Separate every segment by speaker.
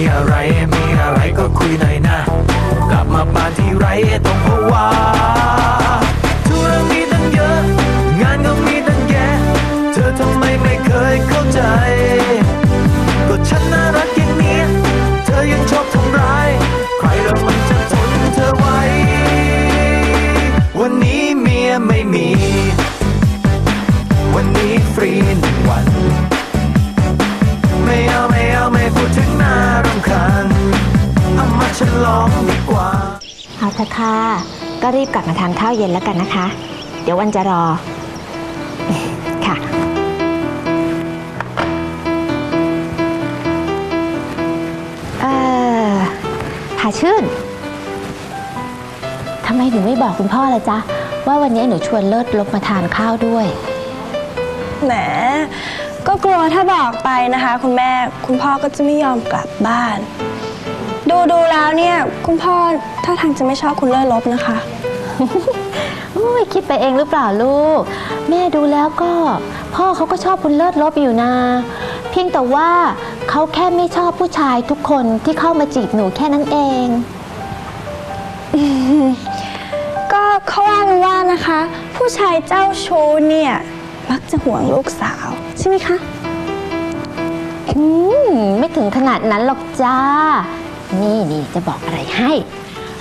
Speaker 1: ีอะไร มีอะไรก็คุยหน่อยนะ กลับมาบ้านที่ไรต้องภาวะธุระมีตั้งเยอะ งานก็มีตั้งแยะเธอทำไมไม่เคยเข้าใจ ก็ฉันน่ารักอย่างนี้ เธอยังชอบทำร้าย ใครแล้วมันจะทนเธอไว้ วันนี้เมียไม่มี วันนี้ฟรีหนึ่งวัน คาญเอามาฉลองดีกว่า
Speaker 2: เอาเถอะค่ะก็รีบกลับมาทานข้าวเย็นแล้วกันนะคะ เดี๋ยววันจะรอ ค่ะ เอ่อผาชื่นทำไมหนูไม่บอกคุณพ่อละจ๊ะ ว่าวันนี้หนูชวนเลิศลบมาทานข้าวด้วย
Speaker 3: แหม ก็กลัวถ้าบอกไปนะคะ คุณแม่คุณพ่อก็จะไม่ยอมกลับบ้าน ดูดูแล้วเนี่ย คุณพ่อถ้าทางจะไม่ชอบคุณเลิศลบนะคะ
Speaker 2: โอ้ยคิดไปเองหรือเปล่าลูก แม่ดูแล้วก็ พ่อเขาก็ชอบคุณเลิศลบอยู่นะเพียงแต่ว่าเขาแค่ไม่ชอบผู้ชายทุกคนที่เข้ามาจีบหนูแค่นั้นเอง
Speaker 3: ก็เขาว่ากันว่านะคะ ผู้ชายเจ้าชู้เนี่ย มักจะห่วงลูกสาว ใช่ไหมคะ
Speaker 2: อืมไม่ถึงขนาดนั้นหรอกจ้า นี่นี่จะบอกอะไรให้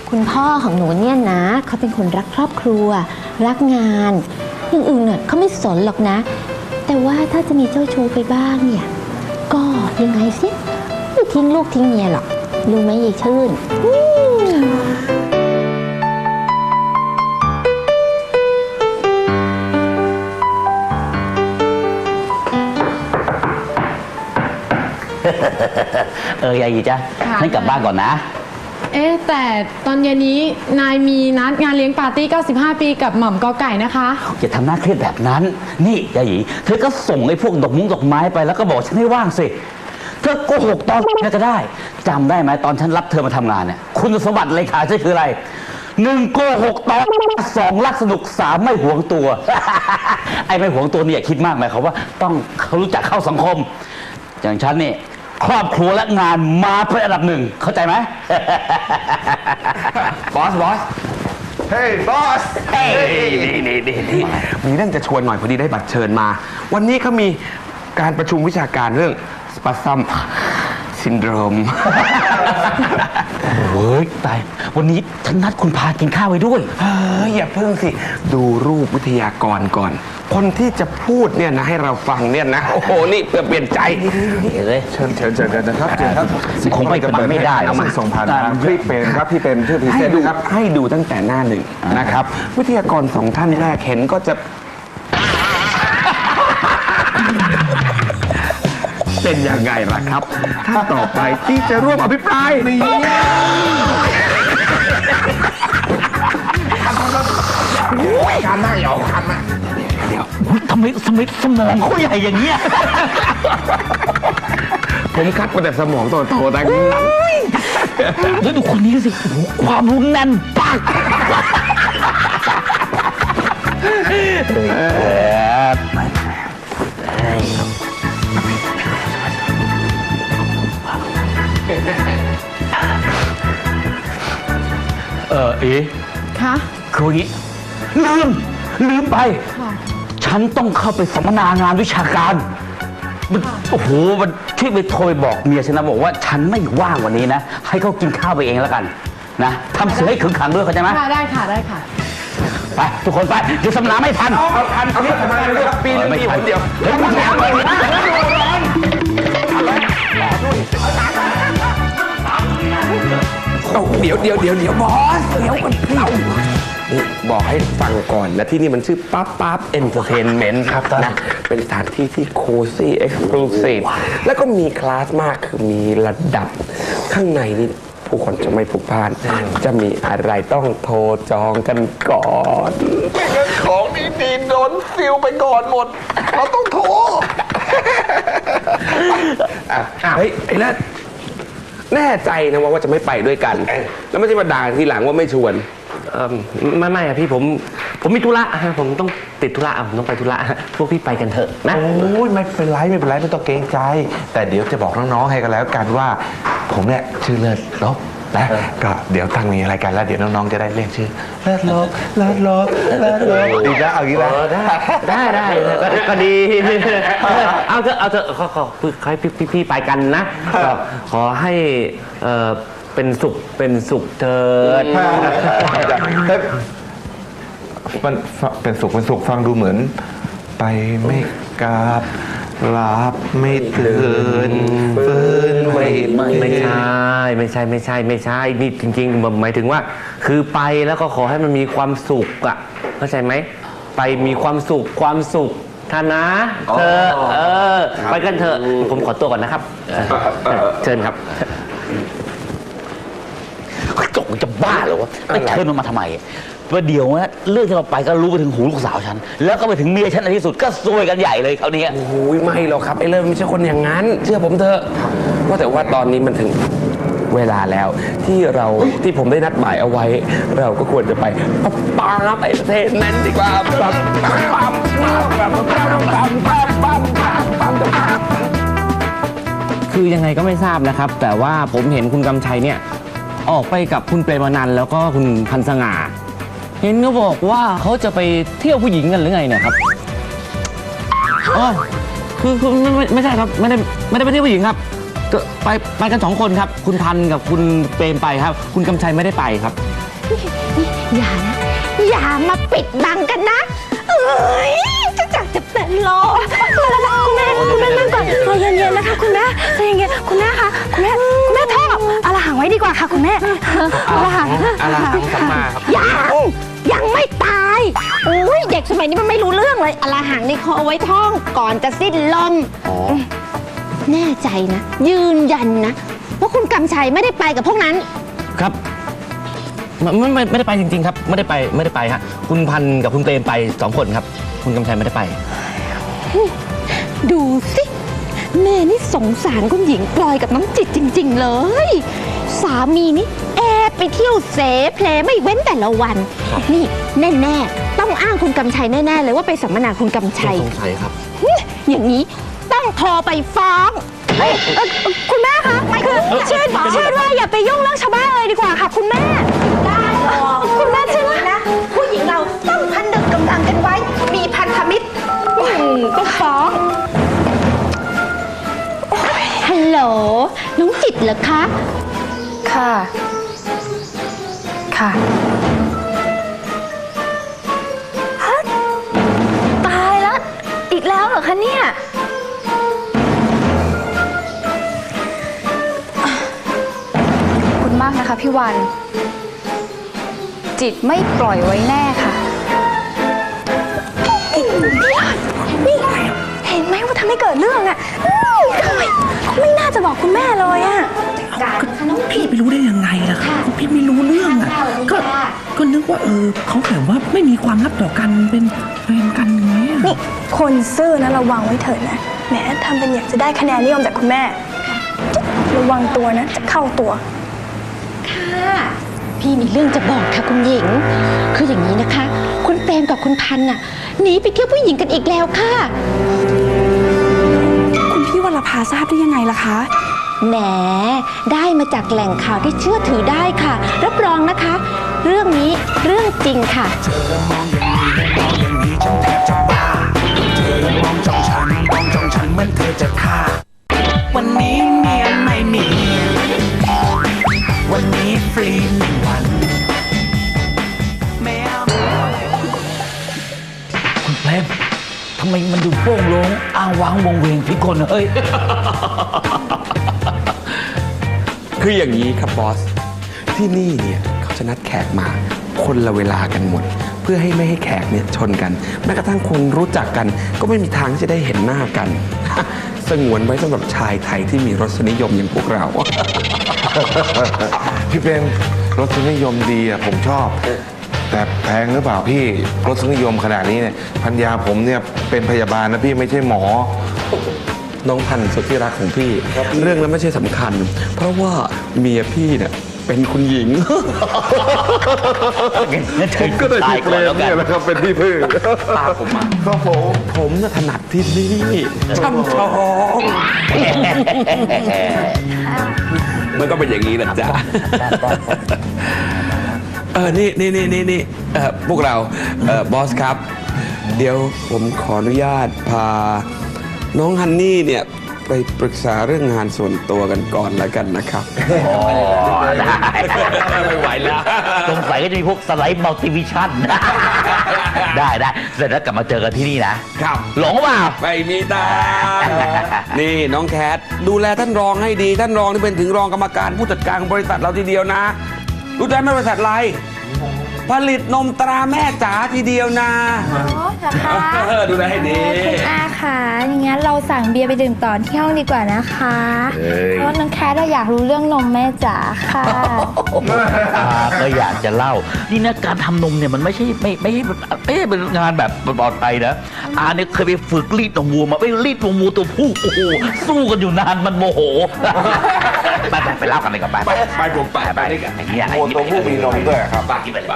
Speaker 2: คุณพ่อของหนูเนี่ยนะ เขาเป็นคนรักครอบครัว รักงานอย่างอื่นเนี่ยเขาไม่สนหรอกนะ แต่ว่าถ้าจะมีเจ้าชู้ไปบ้างเนี่ย ก็ยังไงสิไม่ทิ้งลูกทิ้งเมียหรอกรู้ไหมยายชื่น
Speaker 4: เออยายอีจ้ะ
Speaker 5: ค่ะ
Speaker 4: ฉันกลับบ้านก่อนนะ
Speaker 5: เอ๊ะแต่ตอนเย็นนี้นายมีนัดงานเลี้ยงปาร์ตี้ 95 ปีกับหม่อมกอไก่นะคะ
Speaker 4: อย่าทำหน้าเครียดแบบนั้น นี่ยายอีเธอก็ส่งไอ้พวกดอกมุ้งดอกไม้ไปแล้วก็บอกฉันให้ว่างสิ เธอโกหกตอนนี้ก็ได้จำได้ไหมตอนฉันรับเธอมาทำงานเนี่ยคุณสมบัติเลขาฉันคืออะไรหนึ่งโกหกตอนสองรักสนุกสามไม่หวงตัว ไอ้ไม่หวงตัวเนี่ยคิดมากไหมเขามว่าต้องเขารู้จักเข้าสังคม อย่างฉันนี่ ครอบครัวและงานมาเป็นอันดับหนึ่งเข้าใจไหม
Speaker 6: บอส บอส เฮ้ยบอส เฮ้ยนี่นี่นี่นี่มีเรื่องจะชวนหน่อยพอดีได้บัตรเชิญมา วันนี้เขามีการประชุมวิชาการเรื่องสปาซัมซินโดรม
Speaker 4: เฮ้ยตาย วันนี้ฉันนัดคุณพากินข้าวไว้ด้วย
Speaker 6: เฮ้ยอย่าเพิ่งสิ ดูรูปวิทยากรก่อน คนที่จะพูดเนี่ยนะให้เราฟังเนี่ยนะโอ้โหนี่เพื่อเปลี่ยนใจ
Speaker 4: เอ้ย
Speaker 7: เชิญเชิญเชิญเชิญนะครับเชิญครับ
Speaker 4: คงไม่เป็นไม่ได้
Speaker 7: เอามาส่งผ่านทางพี่เป็นครับพี่เป็นชื่อพรี
Speaker 6: ให้
Speaker 7: เซนต์
Speaker 6: ดู
Speaker 7: นะครับ
Speaker 6: ให้ดูตั้งแต่หน้าหนึ่งนะครับ วิทยากรสองท่านแรกเห็นก็จะเป็นยังไงล่ะครับท่านต่อไปที่จะร่วมอภิปรายนี่การนั่งยองคันนะ
Speaker 4: อุ๊ยทำ ไมทำไมสมองเขาใหญ่อย่างเงี้ย
Speaker 6: ผมคัดมาแต่สมองโตๆแต่
Speaker 4: แล้วดูคนนี้สิโอ้โหความรู้แน่นปักเออเอ๋
Speaker 5: คะ
Speaker 4: คืออย่างนี้ลืม ลืมไป ฉันต้องเข้าไปสัมมนางานวิชาการมันโอ้โหมันช่วยไปโทรไปบอกเมียฉันนะบอกว่าฉันไม่ว่างวันนี้นะ ให้เขากินข้าวไปเองแล้วกันนะทำเสียให้ขึงขังด้วยเข้าใจไหม
Speaker 5: ค่ะได้ค่ะได้ค่ะ
Speaker 4: ไปทุกคนไปเดี๋ยวสัมมนาไม่ทัน
Speaker 6: เอาทันเอานี่ทำไมครับปีนึงมีหนเดียว
Speaker 4: เฮ้ยมันแหลมเลยนะ
Speaker 6: เอาเดี๋ยวเดี๋ยวเดี๋ยวเดี๋ยวบอสเดี๋ยวกันพี่ นี่บอกให้ฟังก่อนนะที่นี่มันชื่อปั๊บปั๊บเอนเตอร์เทนเมนต์ครับนะเป็นสถานที่ที่โคซี่เอ็กซ์คลูซีฟแล้วก็มีคลาสมากคือมีระดับข้างในนี่ผู้คนจะไม่ผูกพล่าน จะมีอะไรต้องโทรจองกันก่อนไม่งั้นของดีๆโดนฟิลไปก่อนหมด เราต้องโทรอะเฮ้ยไอ้เลิศแน่ใจนะว่าว่าจะไม่ไปด้วยกัน แล้วไม่ใช่มาด่าทีหลังว่าไม่ชวน
Speaker 8: เอิ่มไม่ไม่อะพี่ผมผมมีธุระฮะผมต้องติดธุระอะผมต้องไปธุระฮะพวกพี่ไปกันเถอะนะ
Speaker 7: โอ้ยไม่เป็นไรไม่เป็นไรไม่ต้องเกรงใจ แต่เดี๋ยวจะบอกน้องๆให้กันแล้วกันว่าผ
Speaker 6: ผมเนี่ยชื่อเลิศลบนะก็เดี๋ยวตั้งมีอะไรกันแล้วเดี๋ยวน้องๆจะได้เรียกชื่อเลิศลบเลิศลบเลิศลบดีนะเอางี้นะ
Speaker 8: ได้ได้ได้ก็ก็ดี เอาเถอะเอาเถอะขอขอขอให้พี่พี่พี่ไปกันนะก็ขอให้เอ่อ เป็นสุขเป็นสุขเถิด
Speaker 7: มันเป็นสุขเป็นสุขฟังดูเหมือน ไปไม่กราบรับไม่ตื่นฟื้นไว้ไม่
Speaker 8: ไม่ใช่ไม่ใช่ไม่ใช่ไม่ใช่นี่จริงๆหมายถึงว่า คือไปแล้วก็ขอให้มันมีความสุขอะเข้าใจไหมไปมีความสุขความสุขท่านนะเธอเออ ไปกันเถอะผมขอตัวก่อนนะครับเออเชิญครับ
Speaker 4: จกจะบ้าเหรอวะไปเชิญมันมาทำไมประเดี๋ยวนะเรื่องที่เราไปก็รู้ไปถึงหูลูกสาวฉัน แล้วก็ไปถึงเมียฉันในที่สุดก็ซวยกันใหญ่เลยคราวเนี้ย
Speaker 6: โอ้ยไม่หรอกครับไอ้เลิศไม่ใช่คนอย่างนั้น เชื่อผมเถอะว่าแต่ว่าตอนนี้มันถึงเวลาแล้ว ที่เราที่ผมได้นัดหมายเอาไว้ เราก็ควรจะไปปาไปประเทศนั้นดีกว่าปั๊บปั๊บปั๊บปั๊บปั๊บปั๊บปั๊บปั๊บปั๊บปั๊บปั๊บ
Speaker 8: คือยังไงก็ไม่ทราบนะครับ แต่ว่าผมเห็นคุณกำชัยเนี่ย ออกไปกับคุณเปรมนันท์แล้วก็คุณพันสง่า เห็นเขาบอกว่าเขาจะไปเที่ยวผู้หญิงกันหรือไงเนี่ยครับอ๋อคือคือไม่ไม่ไม่ใช่ครับไม่ได้ไม่ได้ไปเที่ยวผู้หญิงครับก็ไปไปกันสองคนครับ คุณพันกับคุณเปรมไปครับ คุณกำชัยไม่ได้ไปครับ
Speaker 2: อย่านะ อย่ามาปิดบังกันนะ เอ้ยจะจักจะเป็นโลม
Speaker 3: คุณแม่คุณแม่นั่งก่อนใจเย็นๆนะคะ คุณแม่ใจเย็นๆคุณแม่คะคุณแม่คุณแม่ท่อง อาละหังไว้ดีกว่าค่ะคุณแม่อาละหัง
Speaker 6: อาละหังสัมมาครับ
Speaker 2: ยังยังไม่ตายอุ้ยเด็กสมัยนี้มันไม่รู้เรื่องเลยอลาหังนี่เขาเอาไว้ท่องก่อนจะสิ้นลมแน่ใจนะ ยืนยันนะว่าคุณกำชัยไม่ได้ไปกับพวกนั้น
Speaker 8: ครับไม่ไม่ไม่ไม่ได้ไปจริง ๆ ครับ ไม่ได้ไปไม่ได้ไปฮะคุณพันกับคุณเปรมไปสองคนครับ คุณกำชัยไม่ได้ไป
Speaker 2: ดูสิ แม่นี่สงสารคุณหญิงปลอยกับน้ำจิตจริง ๆ เลย สามีนี่แอบไปเที่ยวเสเพลไม่เว้นแต่ละวัน นี่แน่ๆต้องอ้างคุณกำชัยแน่ๆเลยว่าไปสัมมนาคุณกำชัย
Speaker 8: สงสัยครับ
Speaker 2: อย่างนี้ต้องโทรไปฟ้องเอ้ยเอ้ยคุณแม่คะไม่คือเชื่อเชื่อว่าอย่าไปยุ่งเรื่องชาวบ้านเลยดีกว่าค่ะ คุณแม่ได้ ลน้องจิตเหรอคะ
Speaker 3: ค่ะ ค่ะฮะตายแล้ว อีกแล้วเหรอคะเนี่ย
Speaker 9: คุณมากนะคะพี่วัน จิตไม่ปล่อยไว้แน่ค่ะ
Speaker 3: นี่เห็นไหมว่าทำให้เกิดเรื่องอะอืมทำไมไม่น่าจะ บอกคุณแม่เลยอะ
Speaker 10: พี่ไปรู้ได้ยังไงล่ะครับพี่ไม่รู้เรื่องอะก็ก็นึกว่าเออเขาแบบว่าไม่มีความลับต่อกันเป็นแฟนกันอย่างเงี้ย
Speaker 3: นี่คนซื่อนะระวังไว้เถิดนะแหมทำเป็นอยากจะได้คะแนนนิยมจากคุณแม่ ระวังตัวนะ จะเข้าตัว
Speaker 2: ค่ะพี่มีเรื่องจะบอกค่ะคุณหญิง คืออย่างนี้นะคะ คุณเปรมกับคุณพันธ์น่ะหนีไปเที่ยวผู้หญิงกันอีกแล้วค่ะ
Speaker 3: คุณพี่วรภาทราบได้ยังไงล่ะคะ
Speaker 2: แหม ได้มาจากแหล่งข่าวที่เชื่อถือได้ค่ะ รับรองนะคะ เรื่องนี้เรื่องจริงค่ะ
Speaker 1: เธอมองอย่างนี้มีหมือนเธอจะฆ่าวันนี้เมียไม่มี วันนี้ฟรีหนึ่งวันไม่เอา
Speaker 4: คุณเปรมทำไมมันดูโป้งโลงอ้างว้างวงเวงพิกลเฮ้ย
Speaker 6: คืออย่างนี้ครับบอส ที่นี่เนี่ยเขาจะนัดแขกมา คนละเวลากันหมด เพื่อให้ไม่ให้แขกเนี่ยชนกัน แม้กระทั่งคนรู้จักกัน ก็ไม่มีทางที่จะได้เห็นหน้ากัน สงวนไว้สำหรับชายไทยที่มีรสนิยมอย่างพวกเรา
Speaker 7: พี่เป็นรสนิยมดีอะผมชอบ แต่แพงหรือเปล่าพี่รสนิยมขนาดนี้เนี่ยพัญญาผมเนี่ยเป็นพยาบาลนะพี่ไม่ใช่หมอ
Speaker 6: น้องพันธุ์สุดที่รักของพี่ เรื่องนั้นไม่ใช่สำคัญ เพราะว่าเมียพี่เนี่ยเป็นคุณหญิง
Speaker 4: งั้นเชิญ
Speaker 7: ก็ได้
Speaker 4: ตาย
Speaker 7: พี่
Speaker 4: ก่
Speaker 7: เป
Speaker 4: อน
Speaker 7: ร
Speaker 4: แล้ว
Speaker 7: ม
Speaker 4: กั
Speaker 7: เนี่ย
Speaker 4: น
Speaker 7: แหละครับเป็นที่พึ่ง
Speaker 6: ตามผมมา
Speaker 7: ครับผม
Speaker 6: ผมน่ะถนัดที่นี่ช่ำชองมันก็เป็นอย่างนี้แหละจ้ะเออนี่นี่นี่นี่นี่เออพวกเราเออบอสครับ เดี๋ยวผมขออนุญาตพา น้องฮันนี่เนี่ยไปปรึกษาเรื่องงานส่วนตัวกันก่อนแล้วกันนะครับ
Speaker 4: อ๋อได้
Speaker 6: ไม่ไหวแล้ว
Speaker 4: สงสัยก็จะมีพวกสไลด์มัลติวิชั่น ได้ได้เสร็จแล้วกลับมาเจอกันที่นี่นะ ครับ หลงเปล่า
Speaker 6: ไม่มีตา นี่น้องแคทดูแลท่านรองให้ดี ท่านรองนี่เป็นถึงรองกรรมการผู้จัดการของบริษัทเราทีเดียวนะ รู้จักไหมบริษัทอะไร ผลิตนมตราแม่จ๋าทีเดียวนะ
Speaker 9: อ๋อเหรอคะ
Speaker 6: เออดูแลให้ดี
Speaker 9: คุณอาค่ะอย่างงั้นเราสั่งเบียร์ไปดื่มต่อที่ห้องดีกว่านะคะ
Speaker 6: เอ้ย
Speaker 9: เพราะน้องแคทเราอยากรู้เรื่องนมแม่จ๋าค่ะ
Speaker 4: อาก็อยากจะเล่า นี่นะการทำนมเนี่ยมันไม่ใช่ไม่ไม่ใช่ไม่ใช่เป็นงานแบบปลอดภัยนะอาเนี่ยเคยไปฝึกรีดนมวัวมาไปรีดนมวัวตัวผู้โอ้โหสู้กันอยู่นานมันโมโหไปไปไปเล่ากันเลยกับไป
Speaker 6: ไปไปผมไป
Speaker 4: ไป
Speaker 6: ไปด้วยกัน
Speaker 4: ไอ้เนี่ยไอ้
Speaker 7: วัวตัวผู้มีนมด้วยครับ
Speaker 4: ปากกินไปเลย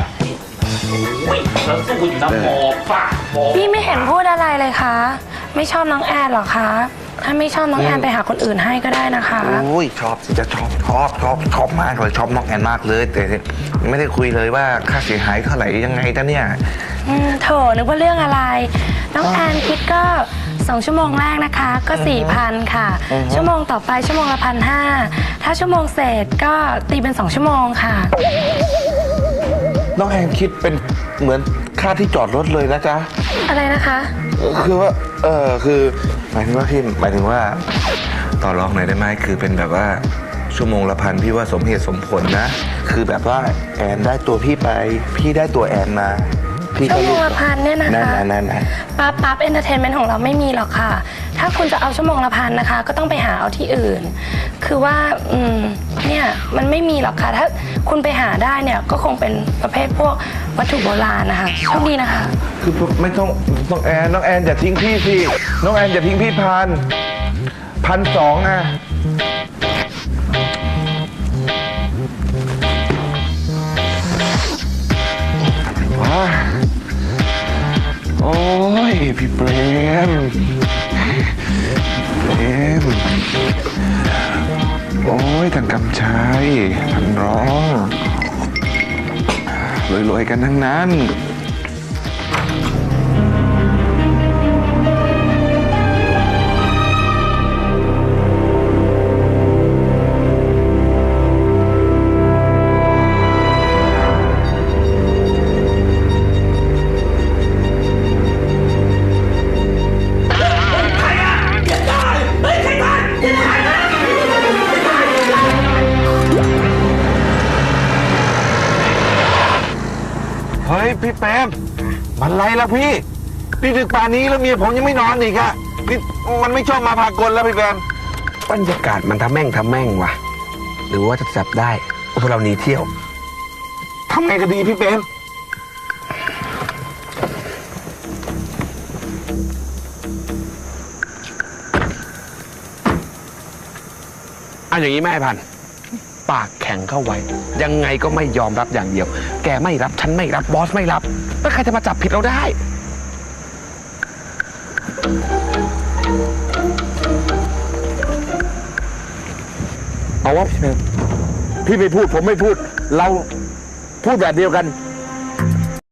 Speaker 4: อุ้ยเราสู้กันอยู่นะหมอปากหมอ
Speaker 3: พี่ไม่เห็นพูดอะไรเลยคะ ไม่ชอบน้องแอนเหรอคะ ถ้าไม่ชอบน้องแอนไปหาคนอื่นให้ก็ได้นะคะ
Speaker 7: โอ้ยชอบสิจะชอบชอบชอบชอบมากเลยชอบน้องแอนมากเลย แต่ไม่ได้คุยเลยว่าค่าเสียหายเท่าไหร่ยังไงจ้ะเนี่ย
Speaker 3: อืมโถนึกว่าเรื่องอะไร น้องแอนคิดก็2ชั่วโมงแรกนะคะ ก็4,000ค่ะ ชั่วโมงต่อไปชั่วโมงละพันห้าถ้าชั่วโมงเศษก็ตีเป็น2ชั่วโมงค่ะ
Speaker 7: น้องแอนคิดเป็นเหมือนค่าที่จอดรถเลยนะจ๊ะ
Speaker 3: อะไรนะคะ
Speaker 7: คือว่า เออคือ หมายถึงว่าพี่หมายถึงว่า ต่อรองหน่อยได้ไหมคือเป็นแบบว่าชั่วโมงละพันพี่ว่าสมเหตุสมผลนะ คือแบบว่าแอนได้ตัวพี่ไป พี่ได้ตัวแอนมา พี่
Speaker 3: ชั่
Speaker 7: ก็
Speaker 3: วโมงละพันเนี่ยนะ
Speaker 7: นั่น
Speaker 3: คะ
Speaker 7: นั่นนั่นนั่น
Speaker 3: ปั๊บปั๊บเอนเตอร์เทนเมนต์ของเราไม่มีหรอกค่ะ ถ้าคุณจะเอาชั่วโมงละพันนะคะ ก็ต้องไปหาเอาที่อื่น คือว่าอืมเนี่ยมันไม่มีหรอกค่ะ ถ้าคุณไปหาได้เนี่ยก็คงเป็นประเภทพวกวัตถุโบราณนะคะโชคดีนะคะ
Speaker 7: คือไม่ต้องน้องแอนน้องแอนอย่าทิ้งพี่สิน้องแอนอย่าทิ้งพี่พันพันสองอะว้า โอ้ย พี่เปรมเปรมโอ้ยทางกำชัยทางร้องรวยๆกันทั้งนั้น พี่แปมมันไรแล้วพี่พี่ดึกป่านนี้แล้วเมียผมยังไม่นอนอีกอะนี่มันไม่ชอบมาพากลแล้วพี่แปม
Speaker 6: บรรยากาศมันทำแม่งทำแม่งว่ะ หรือว่าจะจับได้ว่าพวกเราหนีเที่ยว
Speaker 7: ทำไงก็ดีพี่แปม
Speaker 6: เอาอย่างนี้แม่พันธุ์ ปากแข็งเข้าไว้ ยังไงก็ไม่ยอมรับอย่างเดียว แกไม่รับฉันไม่รับบอสไม่รับ แล้วใครจะมาจับผิดเราได้
Speaker 7: เอาวะพี่แปมพี่ไม่พูดผมไม่พูด เราพูดแบบเดียวกัน